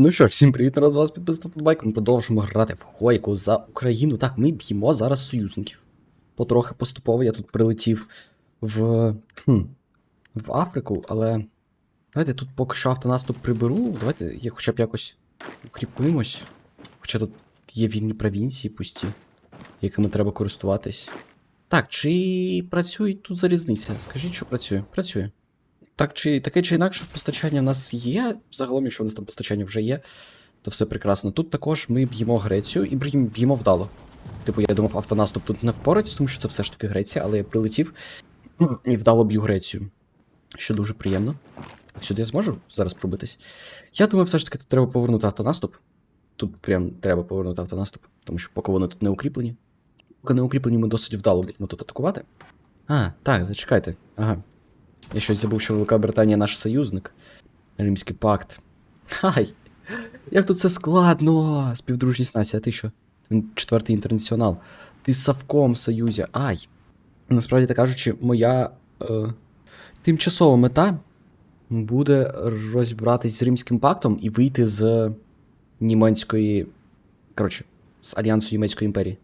Ну що ж, всім привіт, раз вас підписати подбайк. Ми продовжуємо грати в Хойку за Україну. Так, ми б'ємо зараз союзників. Потрохи поступово я тут прилетів в. Хм, в Африку, але. Давайте тут поки що автонаступ приберу. Давайте я хоча б якось укріпимось. Хоча тут є вільні провінції пусті, якими треба користуватись. Так, чи працює тут залізниця? Скажіть, що працює? Працює. Так чи таке чи інакше постачання в нас є. Загалом, якщо у нас там постачання вже є, то все прекрасно. Тут також ми б'ємо Грецію і б'ємо- вдало. Типу, я думав, автонаступ тут не впорається, тому що це все ж таки Греція, але я прилетів і вдало б'ю Грецію. Що дуже приємно. Так, сюди я зможу зараз пробитись. Я думаю, все ж таки тут треба повернути автонаступ. Тут прям треба повернути автонаступ, тому що поки вони тут не укріплені. Поки не укріплені, ми досить вдало будемо тут атакувати. А, так, зачекайте. Ага. Я щось забув, що Велика Британія наш союзник. Римський пакт. Хай! Як тут це складно! Співдружність нація, а ти що? Він четвертий інтернаціонал. Ти з Савком Союзі. Ай! Насправді так кажучи, моя е, тимчасова мета буде розібратись з Римським пактом і вийти з німецької. Коротше, з Альянсу Німецької імперії.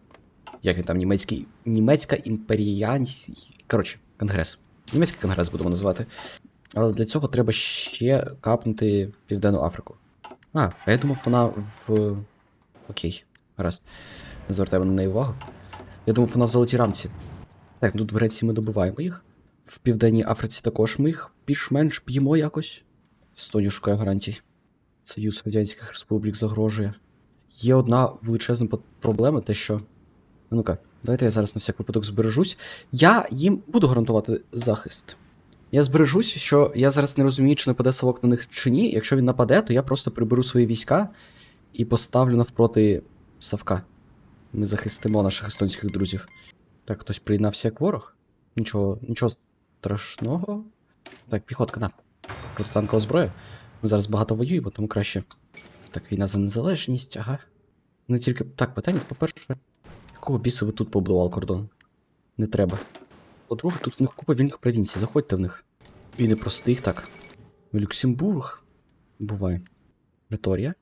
Як він там, німецький. Німецька імперіянсь. Коротше, конгрес. Німецький конгрес будемо називати. Але для цього треба ще капнути Південну Африку. А, а я думав, вона в. Окей, гаразд. Не звертаємо на неї увагу. Я думав, вона в золотій рамці. Так, тут в Греції ми добиваємо їх. В Південній Африці також ми їх більш-менш б'ємо якось. Естонія шукає гарантій. Союз Радянських Республік загрожує. Є одна величезна проблема, те, що. Ну-ка, давайте я зараз на всяк випадок збережусь. Я їм буду гарантувати захист. Я збережусь, що я зараз не розумію, чи нападе Савок на них чи ні. Якщо він нападе, то я просто приберу свої війська і поставлю навпроти Савка. Ми захистимо наших естонських друзів. Так, хтось приєднався як ворог. Нічого, нічого страшного. Так, піхотка, на. Протитанкова зброя. Ми зараз багато воюємо, тому краще. Так, війна за незалежність, ага. Не тільки. Так, питання, по-перше, якого біса ви тут побудували кордон? Не треба. По-друге, тут в них купа вільних провінцій, заходьте в них. І не простих, так. Люксембург. Буває. Преторія.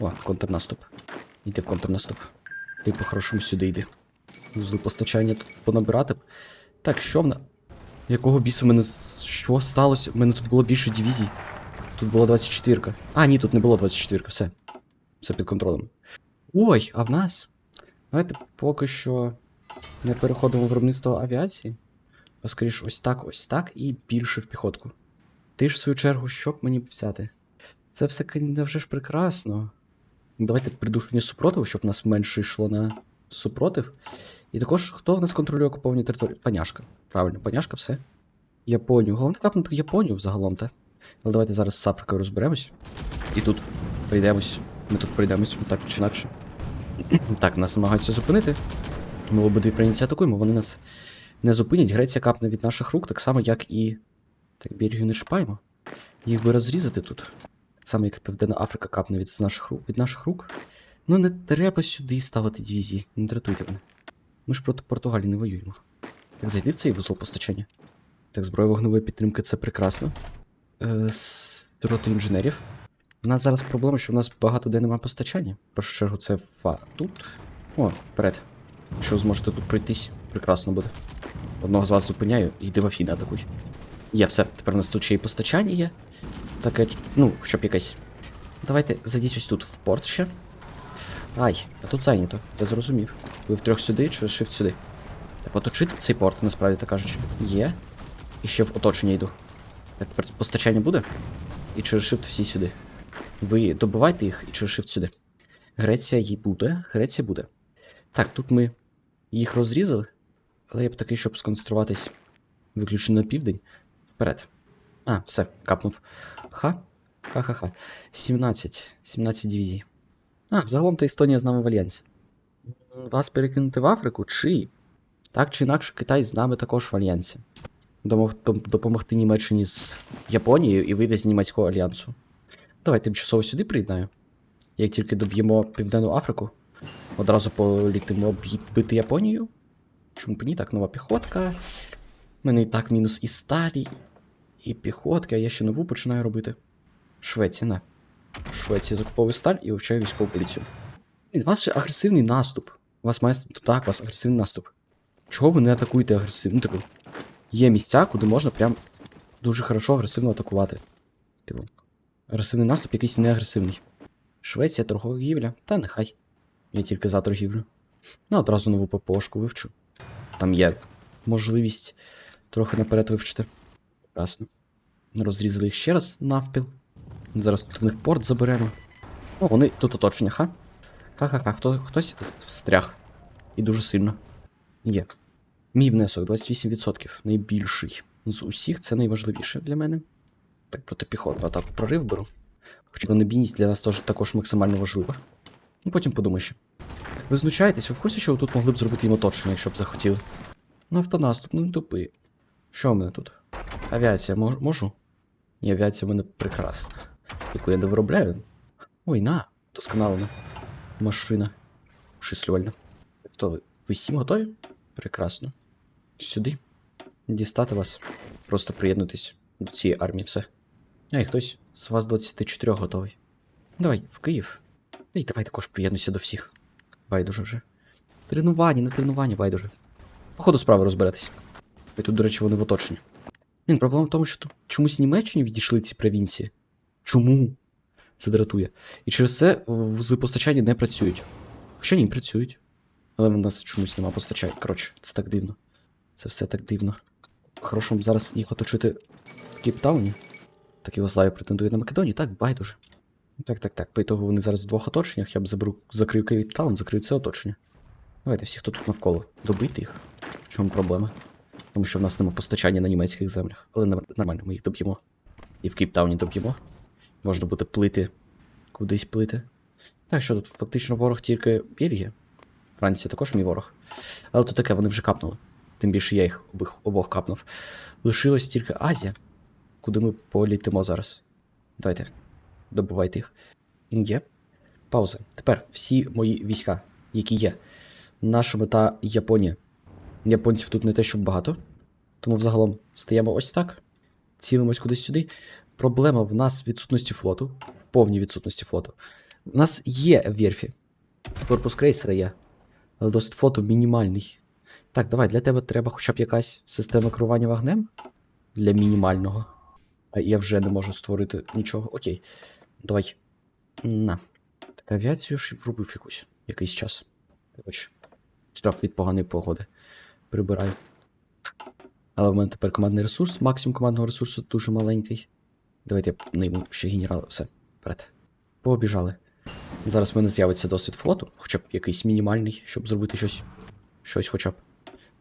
О, контрнаступ. Йди в контрнаступ. Ти по-хорошому сюди йди. Вузли постачання тут понабирати. Так, що в на. Якого біса мене. Що сталося? У мене тут було більше дивізій. Тут була 24. А, ні, тут не було 24, все. Все під контролем. Ой, а в нас? Давайте поки що не переходимо в виробництво авіації. А скоріш ось так, ось так і більше в піхотку. Ти ж в свою чергу, що б мені взяти? Це все вже ж прекрасно. Давайте придушення супротиву, щоб нас менше йшло на супротив. І також, хто в нас контролює окуповані території? Паняшка. Правильно, паняшка, все. Японію. Головне капнути Японію взагалом, та. Але давайте зараз з Африкою розберемось. І тут прийдемось. Ми тут прийдемось, так чи інакше. Так, нас намагаються зупинити. Ми обидві провінції атакуємо, вони нас не зупинять. Греція капне від наших рук, так само, як і. Так, Бельгію не шпаємо. Їх би розрізати тут. Так само, як і Південна Африка капне від, наших рук, від наших рук. Ну не треба сюди ставити дивізії. Не дратуйте мене. Ми ж проти Португалії не воюємо. Так, зайди в цей вузол постачання. Так, зброя вогневої підтримки це прекрасно. Е, роти інженерів. У нас зараз проблема, що в нас багато де немає постачання. В першу чергу, це фа тут. О, вперед. Якщо зможете тут пройтись, прекрасно буде. Одного з вас зупиняю і йди в Афіни атакуй. Є, все, тепер у нас тут ще й постачання є. Таке, ну, щоб якесь. Давайте зайдіть ось тут в порт ще. Ай, а тут зайнято, я зрозумів. Ви втрьох сюди чи shift сюди? Так, оточити цей порт, насправді так кажучи. Є. І ще в оточення йду. Так, тепер постачання буде? І через shift всі сюди. Ви добивайте їх і через сюди. Греція їй буде. Греція буде. Так, тут ми їх розрізали. Але я б такий, щоб сконцентруватись виключно на південь. Вперед. А, все, капнув. Ха. Ха-ха-ха. 17. 17 дивізій. А, взагалом то Естонія з нами в альянсі. Вас перекинути в Африку чи. Так чи інакше, Китай з нами також в альянсі. Домог- Допомогти Німеччині з Японією і вийде з німецького альянсу. Давай тимчасово сюди приєднаю. Як тільки доб'ємо Південну Африку, одразу політимо бити Японію. Чому б ні? Так, нова піхотка. У мене і так мінус і сталі, і піхотка, я ще нову починаю робити. Швеція, на. Швеція закуповує сталь і вивчає військову поліцію. У вас ще агресивний наступ. У вас має. Так, у вас агресивний наступ. Чого ви не атакуєте агресивно? Ну, типу, є місця, куди можна прям дуже хорошо агресивно атакувати. Типу, агресивний наступ якийсь не агресивний. Швеція, торгівля, та нехай. Я тільки за торгівлю. Ну, одразу нову ППОшку вивчу. Там є можливість трохи наперед вивчити. Прекрасно. Розрізали їх ще раз навпіл. Зараз тут в них порт заберемо. О, вони тут оточення, ха? Ха-ха-ха, хто, хтось встряг. І дуже сильно. Є. Мій внесок 28%. Найбільший. З усіх це найважливіше для мене. Так, протипіхотну атаку прорив беру. Хоча бронебійність для нас теж також максимально важлива. Ну, потім подумай ще. Ви знущаєтесь, ви в курсі, що тут могли б зробити їм оточення, якщо б захотіли? Ну, ну не тупи. Що в мене тут? Авіація мож- можу? Ні, авіація в мене прекрасна. Яку я не виробляю. Ой, на, досконалена. Машина. Шислювальна. Хто ви? Ви всім готові? Прекрасно. Сюди. Дістати вас. Просто приєднуйтесь до цієї армії, все. Ей, хтось з вас 24 готовий. Давай, в Київ. Ей, давай також приєднуйся до всіх. Байдуже вже. Тренування, не тренування, байдуже. Походу справи розберетесь. І тут, до речі, вони в оточенні. Блін, проблема в тому, що тут чомусь Німеччині відійшли ці провінції. Чому? Це дратує. І через це вузи постачання не працюють. Хоча ні, працюють. Але в нас чомусь нема постачання. Коротше, це так дивно. Це все так дивно. Хорошо, зараз їх оточити в Кейптауні. Так Югославія претендує на Македонію, так, байдуже. Так, так, так. По ітогу вони зараз в двох оточеннях. Я б заберу, закрию Кейптаун, закрию це оточення. Давайте всі, хто тут навколо. Добити їх. В чому проблема? Тому що в нас нема постачання на німецьких землях. Але нормально, ми їх доб'ємо. І в Кейптауні доб'ємо. Можна буде плити. Кудись плити. Так, що тут фактично ворог тільки Бельгія. Франція також мій ворог. Але то таке, вони вже капнули. Тим більше я їх обох, обох капнув. Лишилась тільки Азія, куди ми політимо зараз. Давайте, добувайте їх. Є. Пауза. Тепер всі мої війська, які є. Наша мета Японія. Японців тут не те, щоб багато. Тому взагалом встаємо ось так. Цілимось кудись сюди. Проблема в нас відсутності флоту. В повній відсутності флоту. У нас є верфі. Корпус крейсера є. Але досить флоту мінімальний. Так, давай, для тебе треба хоча б якась система керування вогнем. Для мінімального. А я вже не можу створити нічого. Окей. Давай. На. Так, авіацію ж врубив якусь якийсь час. Коротше. Штраф від поганої погоди. Прибираю. Але в мене тепер командний ресурс. Максимум командного ресурсу дуже маленький. Давайте я найму ще генерала. Все, вперед. Побіжали. Зараз в мене з'явиться досвід флоту, хоча б якийсь мінімальний, щоб зробити щось. Щось хоча б.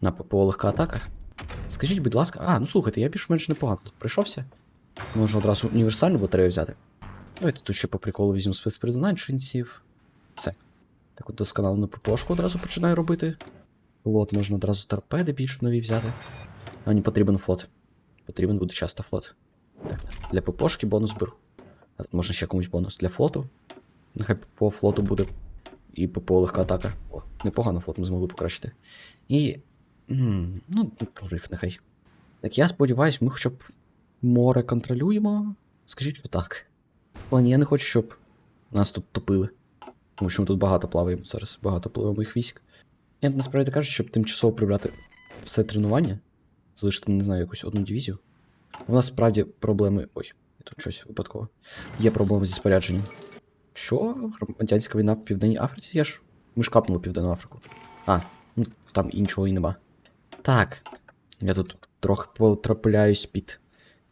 На ППО легка атака. Скажіть, будь ласка, а, ну слухайте, я більш-менш непогано тут прийшовся. Можна одразу універсальну батарею взяти. Давайте тут ще по приколу візьму спецпризначенців. Все. Так от досконалену ППОшку одразу починаю робити. Флот можна одразу торпеди більш нові взяти. А мені потрібен флот. Потрібен буде часто флот. Так, для ППОшки бонус беру. А тут можна ще комусь бонус для флоту. Нехай по флоту буде. І ППО легка атака. О, непогано флот ми змогли покращити. І. м, ну, прорив нехай. Так я сподіваюся, ми хоча б море контролюємо. Скажіть, що так. В плані я не хочу, щоб нас тут топили. Тому що ми тут багато плаваємо зараз, багато пливемо їх військ. Я б насправді кажу, щоб тимчасово прибрати все тренування, залишити, не знаю, якусь одну дивізію. У нас справді проблеми. Ой, я тут щось випадково. Є проблеми зі спорядженням. Що? Громадянська війна в Південній Африці? Я ж. Ми ж капнули Південну Африку. А, ну там іншого і нема. Так. Я тут трохи потрапляюсь під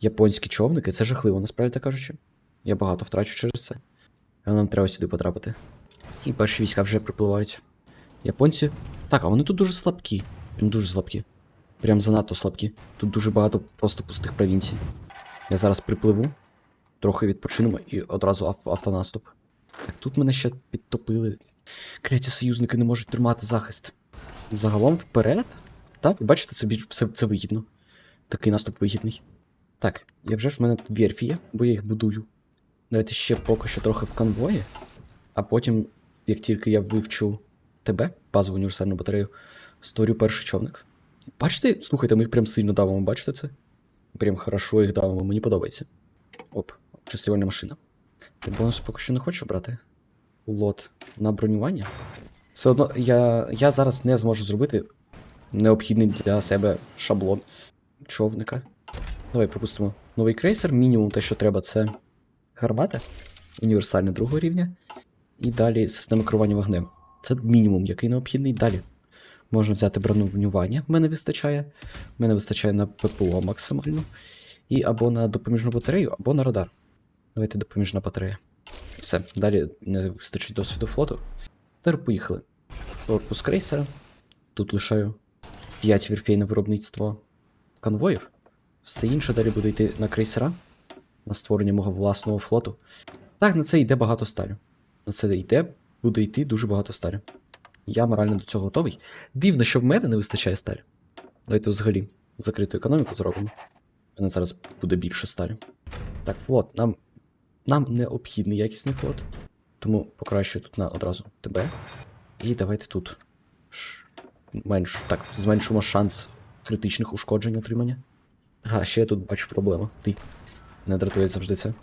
японські човники. Це жахливо, насправді так кажучи. Я багато втрачу через це. Але нам треба сюди потрапити. І перші війська вже припливають. Японці. Так, а вони тут дуже слабкі. Прям дуже слабкі. Прям занадто слабкі. Тут дуже багато просто пустих провінцій. Я зараз припливу, трохи відпочинемо і одразу ав- автонаступ. Так, тут мене ще підтопили. Кляті союзники не можуть тримати захист. Загалом вперед. Так, бачите, це все це вигідно. Такий наступ вигідний. Так, я вже ж в мене тут верфі є, бо я їх будую. Давайте ще поки що трохи в конвої, а потім, як тільки я вивчу тебе, базову універсальну батарею, створю перший човник. Бачите, слухайте, ми їх прям сильно давимо, бачите це? Прям хорошо їх давимо, мені подобається. Оп, чувствувальна машина. Ти бонус поки що не хочу брати. Лот на бронювання. Все одно я, я зараз не зможу зробити необхідний для себе шаблон човника. Давай пропустимо новий крейсер. Мінімум те, що треба, це гармата. Універсальна другого рівня. І далі система керування вогнем. Це мінімум, який необхідний. Далі можна взяти бронювання, мене вистачає. Мене вистачає на ППО максимально. І або на допоміжну батарею, або на радар. Давайте допоміжна батарея. Все, далі не вистачить досвіду флоту. Тепер поїхали. Корпус крейсера. Тут лишаю 5 вірфей на виробництво конвоїв. Все інше далі буде йти на крейсера, на створення мого власного флоту. Так, на це йде багато сталю. На це йде, буде йти дуже багато сталю. Я морально до цього готовий. Дивно, що в мене не вистачає сталю. Давайте взагалі закриту економіку зробимо. У мене зараз буде більше сталю. Так, флот. Нам, нам необхідний якісний флот. Тому покращую тут на одразу тебе. І давайте тут. Ш... Менш. Так, зменшимо шанс критичних ушкоджень отримання. Ага, ще я тут бачу проблему. Ти. Не дратує завжди це.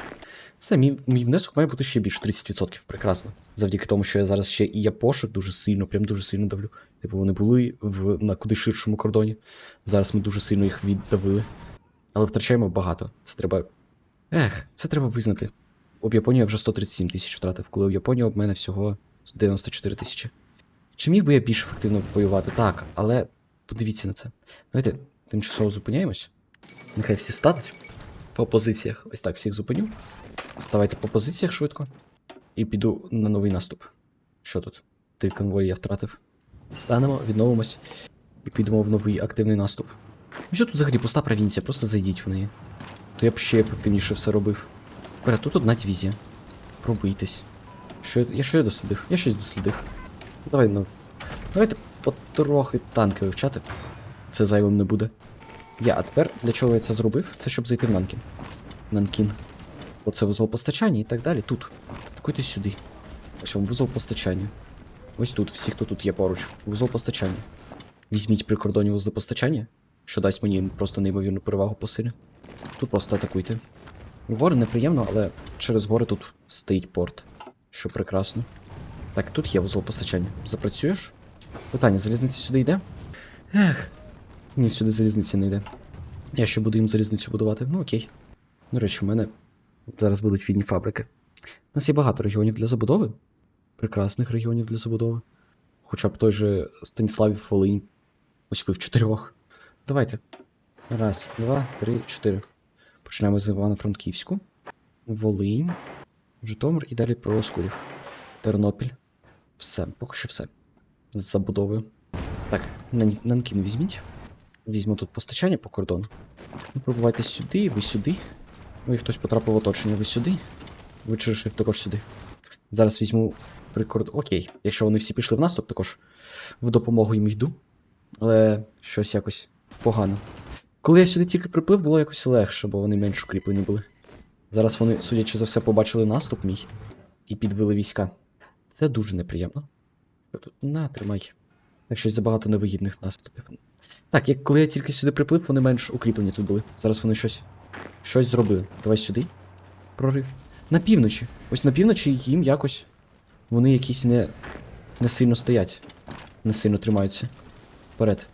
Все, мій, мій внесок має бути ще більше 30%. Прекрасно. Завдяки тому, що я зараз ще і япошек дуже сильно, прям дуже сильно давлю. Типу, вони були в, на куди ширшому кордоні. Зараз ми дуже сильно їх віддавили. Але втрачаємо багато. Це треба. Ех, це треба визнати. Об Японії я вже 137 тисяч втратив, коли в Японії об мене всього 94 тисячі. Чи міг би я більш ефективно воювати? Так, але подивіться на це. Давайте тимчасово зупиняємось. Нехай всі стануть по позиціях. Ось так всіх зупиню. Ставайте по позиціях швидко. І піду на новий наступ. Що тут? Три конвої я втратив. Станемо, відновимось і підемо в новий активний наступ. Що тут взагалі пуста провінція, просто зайдіть в неї. То я б ще ефективніше все робив. Бере, тут одна дивізія. Пробийтесь. Що я що я дослідив? Я щось дослідив. Давай, ну. Давайте потрохи танки вивчати. Це зайвим не буде. Я, а тепер для чого я це зробив? Це щоб зайти в Нанкін. Нанкін. Оце вузол постачання і так далі. Тут. Атакуйте сюди. Ось вам вузол постачання. Ось тут, всі, хто тут є поруч. Вузол постачання. Візьміть при кордоні вузол постачання, що дасть мені просто неймовірну перевагу по силі. Тут просто атакуйте. Гори неприємно, але через гори тут стоїть порт. Що прекрасно. Так, тут є вузол постачання. Запрацюєш? Питання, залізниця сюди йде? Ех. Ні, сюди залізниця не йде. Я ще буду їм залізницю будувати. Ну окей. До речі, у мене зараз будуть вільні фабрики. У нас є багато регіонів для забудови. Прекрасних регіонів для забудови. Хоча б той же Станіславів Волинь. Ось ви в чотирьох. Давайте. Раз, два, три, чотири. Почнемо з Івано-Франківську. Волинь. Житомир і далі про Оскурів. Тернопіль. Все, поки що все. З забудовою. Так, Нанкін візьміть. Візьму тут постачання по кордону. Ви пробувайте сюди, ви сюди. Ну і хтось потрапив в оточення, ви сюди. Ви через їх також сюди. Зараз візьму прикорд. Окей. Якщо вони всі пішли в наступ, також в допомогу їм йду. Але щось якось погано. Коли я сюди тільки приплив, було якось легше, бо вони менш укріплені були. Зараз вони, судячи за все, побачили наступ мій і підвели війська. Це дуже неприємно. Тут? На, тримай. Так щось забагато невигідних наступів. Так, як коли я тільки сюди приплив, вони менш укріплені тут були. Зараз вони щось. Щось зробили. Давай сюди. Прорив. На півночі. Ось на півночі їм якось. Вони якісь не. не сильно стоять. Не сильно тримаються. Вперед.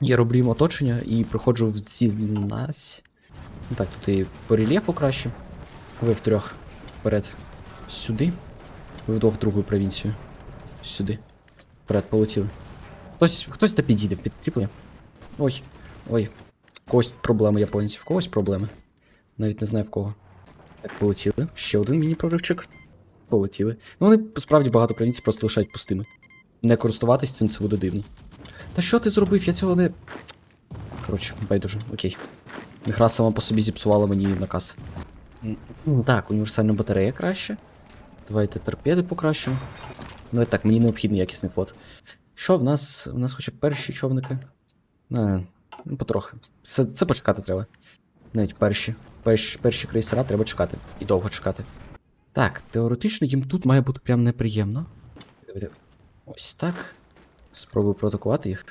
Я роблю їм оточення і проходжу в ці нас. Так, тут і по рельєфу краще. Ви втрьох. Вперед. Сюди. Ви вдвох другу провінцію. Сюди. Вперед, полетіли. Хтось, хтось та підійде в підкріплення. Ой, ой. В когось проблеми японців, в когось проблеми. Навіть не знаю в кого. Так, полетіли. Ще один міні-проривчик. Полетіли. Ну вони справді багато провінцій просто лишають пустими. Не користуватись цим це буде дивно. Та що ти зробив? Я цього не. Коротше, байдуже, окей. Гра сама по собі зіпсувала мені наказ. Ну так, універсальна батарея краще. Давайте торпеди покращимо. Давайте так, мені необхідний якісний флот. Що в нас? У нас хоча б перші човники. А, ну, потрохи. Це, це почекати треба. Навіть перші. Перші, перші крейсера треба чекати. І довго чекати. Так, теоретично їм тут має бути прям неприємно. Ось так. Спробую проатакувати їх,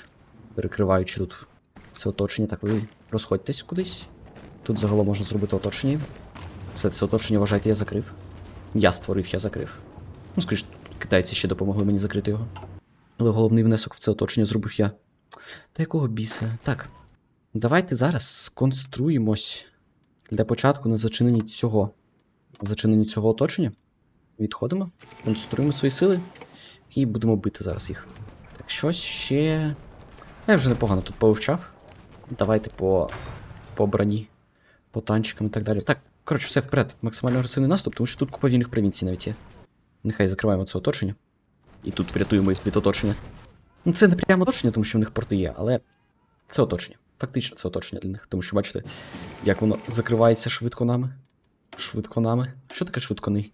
перекриваючи тут це оточення. Так, ви розходьтесь кудись. Тут загалом можна зробити оточення. Все це оточення, вважайте, я закрив. Я створив, я закрив. Ну, скоріш, китайці ще допомогли мені закрити його. Але головний внесок в це оточення зробив я. Та якого біса? Так. Давайте зараз сконструємось для початку на зачиненні цього. Зачиненні цього оточення. Відходимо, концентруємо свої сили і будемо бити зараз їх. Так, щось ще. Я вже непогано тут повивчав. Давайте по, по броні, по танчикам і так далі. Так, коротше, все вперед. Максимально агресивний наступ, тому що тут купа вільних провінцій навіть є. Нехай закриваємо це оточення. І тут врятуємо їх від оточення. Ну, це не прямо оточення, тому що в них порти є, але це оточення. Фактично, це оточення для них. Тому що бачите, як воно закривається швидко нами. Швидко нами. Що таке швидконий?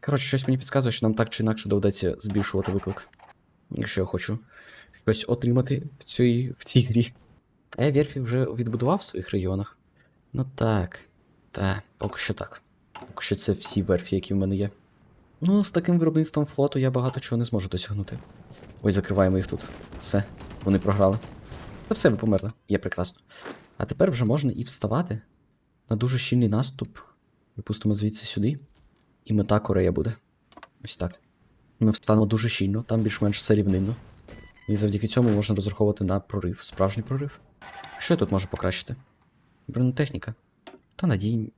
Коротше, щось мені підказує, що нам так чи інакше доведеться збільшувати виклик. Якщо я хочу щось отримати в цій, в цій грі. Я Верфі вже відбудував в своїх регіонах. Ну так. Та, поки що так. Поки що це всі верфі, які в мене є. Ну, з таким виробництвом флоту я багато чого не зможу досягнути. Ось закриваємо їх тут. Все, вони програли. Та все, ви померли. Є прекрасно. А тепер вже можна і вставати на дуже щільний наступ. Випустимо звідси сюди. І мета Корея буде. Ось так. Ми встанемо дуже щільно, там більш-менш все рівнинно. І завдяки цьому можна розраховувати на прорив, справжній прорив. Що я тут можу покращити? Бронетехніка. Та надій.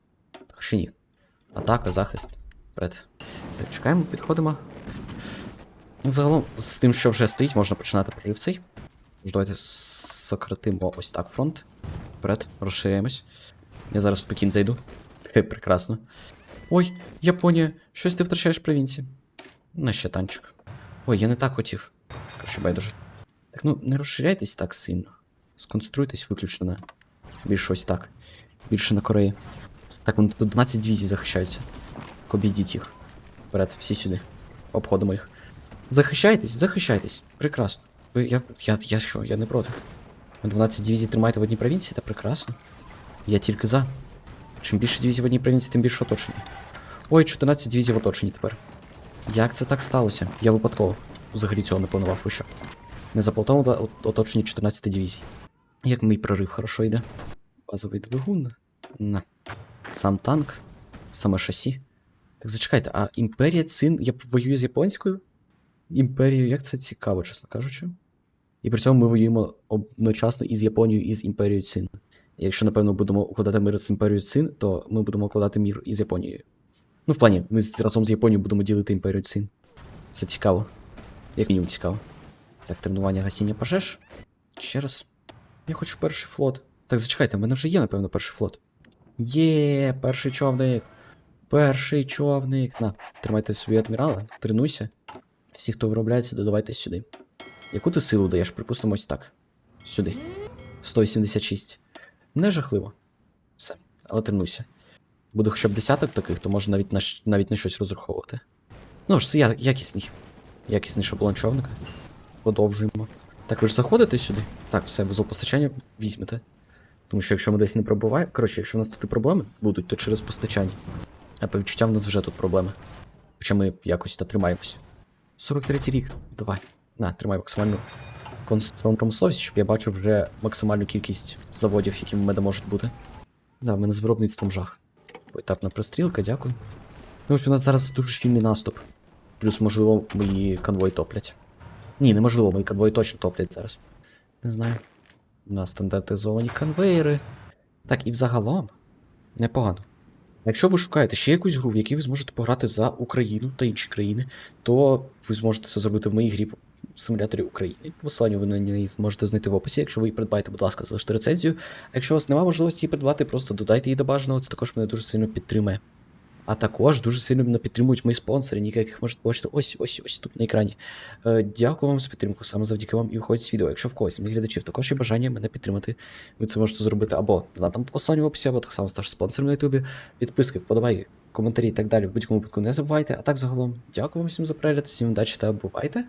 Ще ні. Атака, захист. Вперед. Так, чекаємо, підходимо. Ну, загалом, з тим, що вже стоїть, можна починати прорив цей. Тож Давайте сократимо ось так фронт. Вперед, розширяємось. Я зараз в Пекін зайду. Хе, прекрасно. Ой, Японія, щось ти втрачаєш провінції. На ще танчик. Ой, я не так хотів. Короче, байдуже. Так, ну, не розширяйтесь так сильно. Сконцентруйтесь виключно на. Більше ось так. Більше на Кореї. Так, вони тут 12 дивізій захищаються. Обійдіть їх. Вперед, всі сюди. Обходимо їх. Захищайтесь, захищайтесь. Прекрасно. Ви, я, я, я що, я не проти. 12 дивізій тримаєте в одній провінції, та прекрасно. Я тільки за. Чим більше дивізій в одній провінції, тим більше оточення. Ой, 14 дивізій в оточенні тепер. Як це так сталося? Я випадково взагалі цього не планував ви що. Не заплатовано от- оточені 14 дивізій. Як мій прорив хорошо йде. Базовий двигун. На. Сам танк. Саме шасі. Так зачекайте, а імперія Цин я воюю з японською? Імперією, як це цікаво, чесно кажучи. І при цьому ми воюємо одночасно із Японією і з імперією Цин. Якщо, напевно, будемо укладати мир з імперією Цин, то ми будемо укладати мір із Японією. Ну, в плані, ми разом з Японією будемо ділити імперію Цин. Це цікаво. Як мінімум цікаво. Так, тренування гасіння пожеж. Ще раз. Я хочу перший флот. Так, зачекайте, в мене вже є, напевно, перший флот. Є, перший човник. Перший човник. На, тримайте собі адмірала, тренуйся. Всі, хто виробляється, додавайте сюди. Яку ти силу даєш? Припустимо ось так. Сюди. 186. Не жахливо. Все, але тренуйся. Буде хоча б десяток таких, то можна навіть на, навіть на щось розраховувати. Ну ж, це якісний. Якісний шаблон човника. Продовжуємо. Так, ви ж заходите сюди? Так, все, постачання візьмете. Тому що якщо ми десь не пробуваємо. Коротше, якщо у нас тут і проблеми будуть, то через постачання. А по відчуттям в нас вже тут проблеми. Хоча ми якось та тримаємось. 43-й рік, давай. На, тримай максимальну концентровну промисловість, щоб я бачив вже максимальну кількість заводів, які в мене можуть бути. Да, в мене з виробництвом жах. Поетапна пристрілка, дякую. Ну, ось у нас зараз дуже щільний наступ. Плюс, можливо, мої конвої топлять. Ні, неможливо, мої конвої точно топлять зараз. Не знаю. У нас стандартизовані конвейери. Так, і взагалом. Непогано. Якщо ви шукаєте ще якусь гру, в якій ви зможете пограти за Україну та інші країни, то ви зможете це зробити в моїй грі в симуляторі України. Посилання ви на неї зможете знайти в описі. Якщо ви її придбаєте, будь ласка, залиште рецензію. А якщо у вас немає можливості її придбати, просто додайте її до бажаного, це також мене дуже сильно підтримує. А також дуже сильно підтримують мої спонсори, ніяких яких можете побачити ось ось ось тут на екрані. Е, дякую вам за підтримку. Саме завдяки вам і виходить з відео. Якщо в когось моїх глядачів також є бажання мене підтримати, ви це можете зробити або на там посиланні в описі, або так само стаж спонсором на Ютубі. Підписки, вподобайки, коментарі і так далі. В будь-якому випадку не забувайте. А так загалом, дякую вам всім за перегляд, всім удачі та бувайте.